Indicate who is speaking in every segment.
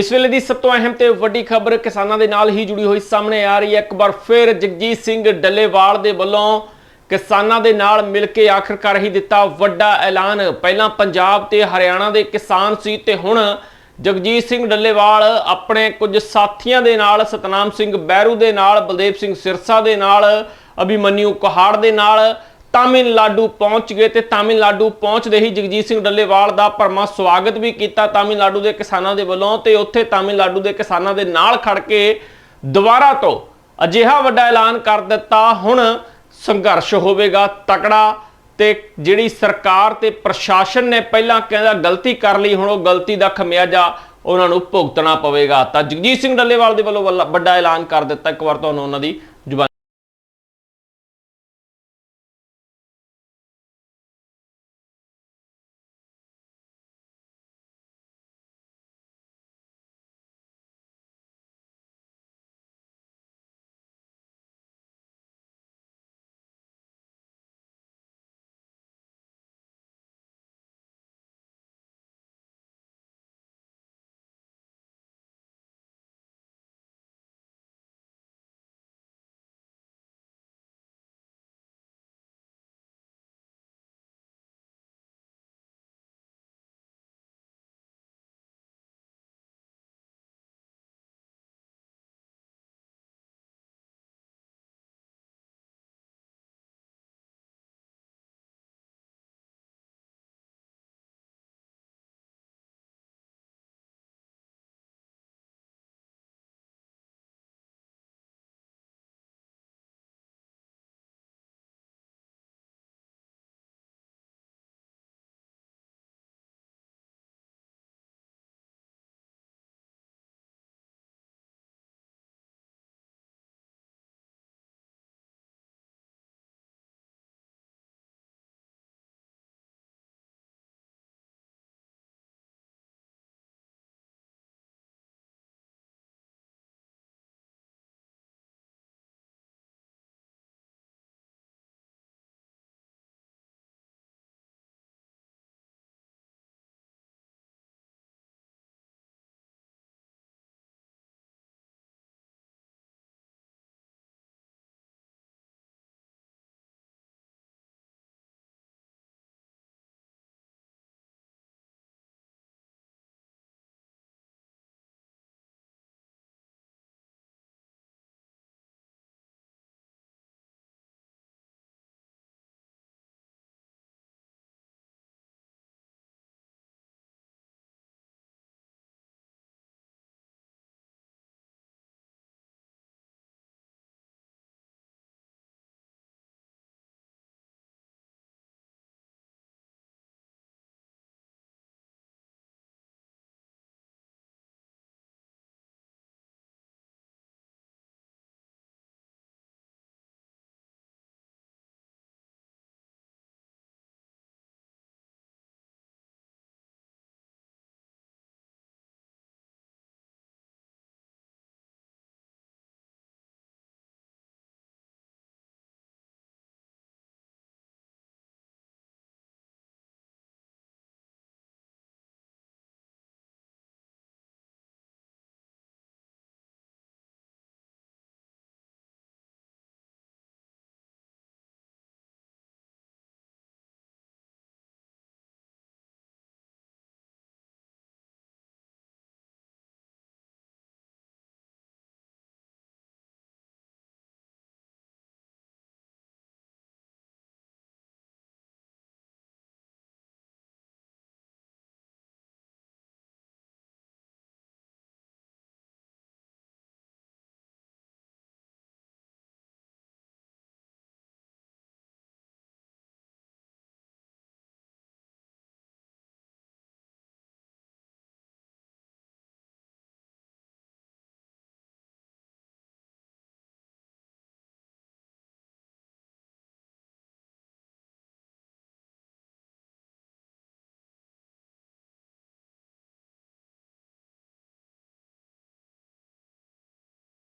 Speaker 1: ਇਸ ਵੇਲੇ ਦੀ ਸਭ ਤੋਂ ਅਹਿਮ ਤੇ ਵੱਡੀ ਖਬਰ ਕਿਸਾਨਾਂ ਦੇ ਨਾਲ ਹੀ ਜੁੜੀ ਹੋਈ ਸਾਹਮਣੇ ਆ ਰਹੀ ਹੈ। ਇੱਕ ਵਾਰ ਫਿਰ ਜਗਜੀਤ ਸਿੰਘ ਡੱਲੇਵਾਲ ਦੇ ਵੱਲੋਂ ਕਿਸਾਨਾਂ ਦੇ ਨਾਲ ਮਿਲ ਕੇ ਆਖਰਕਾਰ ਹੀ ਦਿੱਤਾ ਵੱਡਾ ਐਲਾਨ। ਪਹਿਲਾਂ ਪੰਜਾਬ ਤੇ ਹਰਿਆਣਾ ਦੇ ਕਿਸਾਨ ਸੀ ਤੇ ਹੁਣ ਜਗਜੀਤ ਸਿੰਘ ਡੱਲੇਵਾਲ ਆਪਣੇ ਕੁਝ ਸਾਥੀਆਂ ਦੇ ਨਾਲ, ਸਤਨਾਮ ਸਿੰਘ ਬਹਿਰੂ ਦੇ ਨਾਲ, ਬਲਦੇਵ ਸਿੰਘ ਸਿਰਸਾ ਦੇ ਨਾਲ ਅਭਿਮਨਿਊ ਕੁਹਾੜ ਦੇ ਨਾਲ ਤਾਮਿਲਨਾਡੂ ਪਹੁੰਚ ਗਏ ਤੇ ਤਾਮਿਲਨਾਡੂ ਪਹੁੰਚਦੇ ਹੀ ਜਗਜੀਤ ਸਿੰਘ ਡੱਲੇਵਾਲ ਦਾ ਭਰਮਾ ਸਵਾਗਤ ਵੀ ਕੀਤਾ ਤਾਮਿਲਨਾਡੂ ਦੇ ਕਿਸਾਨਾਂ ਦੇ ਵੱਲੋਂ ਤੇ ਉੱਥੇ ਤਾਮਿਲਨਾਡੂ ਦੇ ਕਿਸਾਨਾਂ ਦੇ ਨਾਲ ਖੜ ਕੇ ਦੁਬਾਰਾ ਤੋਂ ਅਜਿਹਾ ਵੱਡਾ ਐਲਾਨ ਕਰ ਦਿੱਤਾ। ਹੁਣ ਸੰਘਰਸ਼ ਹੋਵੇਗਾ ਤਕੜਾ ਤੇ ਜਿਹੜੀ ਸਰਕਾਰ ਤੇ ਪ੍ਰਸ਼ਾਸਨ ਨੇ ਪਹਿਲਾਂ ਕਹਿੰਦਾ ਗਲਤੀ ਕਰ ਲਈ, ਹੁਣ ਉਹ ਗਲਤੀ ਦਾ ਖਮਿਆਜਾ ਉਹਨਾਂ ਨੂੰ ਭੁਗਤਣਾ ਪਵੇਗਾ। ਤਾਂ ਜਗਜੀਤ ਸਿੰਘ ਡੱਲੇਵਾਲ ਦੇ ਵੱਲੋਂ ਵੱਲਾ- ਵੱਡਾ ਐਲਾਨ ਕਰ ਦਿੱਤਾ। ਇੱਕ ਵਾਰ ਤੁਹਾਨੂੰ ਉਹਨਾਂ ਦੀ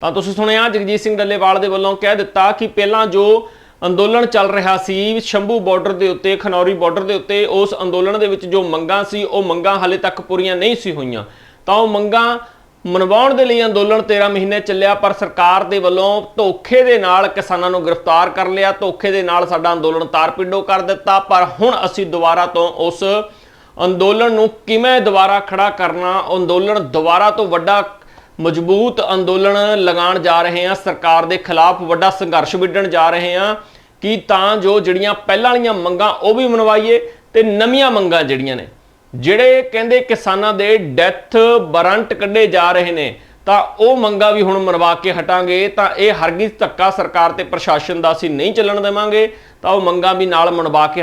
Speaker 1: ਤਾਂ ਤੁਸੀਂ ਸੁਣਿਆ, ਜਗਜੀਤ ਸਿੰਘ ਡੱਲੇਵਾਲ ਦੇ ਵੱਲੋਂ ਕਹਿ ਦਿੱਤਾ ਕਿ ਪਹਿਲਾਂ ਜੋ ਅੰਦੋਲਨ ਚੱਲ ਰਿਹਾ ਸੀ, ਸ਼ੰਭੂ ਬਾਰਡਰ ਦੇ ਉੱਤੇ, ਖਨੌਰੀ ਬਾਰਡਰ ਦੇ ਉੱਤੇ, ਉਸ ਅੰਦੋਲਨ ਦੇ ਵਿੱਚ ਜੋ ਮੰਗਾਂ ਸੀ, ਉਹ ਮੰਗਾਂ ਹਾਲੇ ਤੱਕ ਪੂਰੀਆਂ ਨਹੀਂ ਸੀ ਹੋਈਆਂ। ਤਾਂ ਉਹ ਮੰਗਾਂ ਮਨਵਾਉਣ ਦੇ ਲਈ ਅੰਦੋਲਨ 13 ਮਹੀਨੇ ਚੱਲਿਆ, ਪਰ ਸਰਕਾਰ ਦੇ ਵੱਲੋਂ ਧੋਖੇ ਦੇ ਨਾਲ ਕਿਸਾਨਾਂ ਨੂੰ ਗ੍ਰਿਫਤਾਰ ਕਰ ਲਿਆ। ਧੋਖੇ ਦੇ ਨਾਲ ਸਾਡਾ ਅੰਦੋਲਨ ਤਾਰਪਿੰਡੋ ਕਰ ਦਿੱਤਾ, ਪਰ ਹੁਣ ਅਸੀਂ ਦੁਬਾਰਾ ਤੋਂ ਉਸ ਅੰਦੋਲਨ ਨੂੰ ਕਿਵੇਂ ਦੁਬਾਰਾ ਖੜਾ ਕਰਨਾ ਅੰਦੋਲਨ ਦੁਬਾਰਾ ਤੋਂ ਵੱਡਾ ਮਜ਼ਬੂਤ ਅੰਦੋਲਨ ਲਗਾਉਣ ਜਾ ਰਹੇ ਹਾਂ। ਸਰਕਾਰ ਦੇ ਖਿਲਾਫ ਵੱਡਾ ਸੰਘਰਸ਼ ਵਿੱਢਣ ਜਾ ਰਹੇ ਹਾਂ। ਕਿ ਤਾਂ ਜੋ ਜਿਹੜੀਆਂ ਪਹਿਲਾਂ ਵਾਲੀਆਂ ਮੰਗਾਂ ਉਹ ਵੀ ਮਨਵਾਈਏ ਤੇ ਨਵੀਆਂ ਮੰਗਾਂ ਜਿਹੜੀਆਂ ਨੇ। ਜਿਹੜੇ ਕਹਿੰਦੇ ਕਿਸਾਨਾਂ ਦੇ ਡੈਥ ਵਾਰੰਟ ਕੱਢੇ ਜਾ ਰਹੇ ਨੇ, ਤਾਂ ਉਹ ਮੰਗਾਂ ਵੀ ਹੁਣ ਮਨਵਾ ਕੇ ਹਟਾਂਗੇ। ਤਾਂ ਇਹ ਹਰਗਿਜ਼ ਧੱਕਾ ਸਰਕਾਰ ਤੇ ਪ੍ਰਸ਼ਾਸਨ ਦਾ ਅਸੀਂ ਨਹੀਂ ਚੱਲਣ ਦੇਵਾਂਗੇ। ਤਾਂ ਉਹ ਮੰਗਾਂ ਵੀ ਨਾਲ ਮਨਵਾ ਕੇ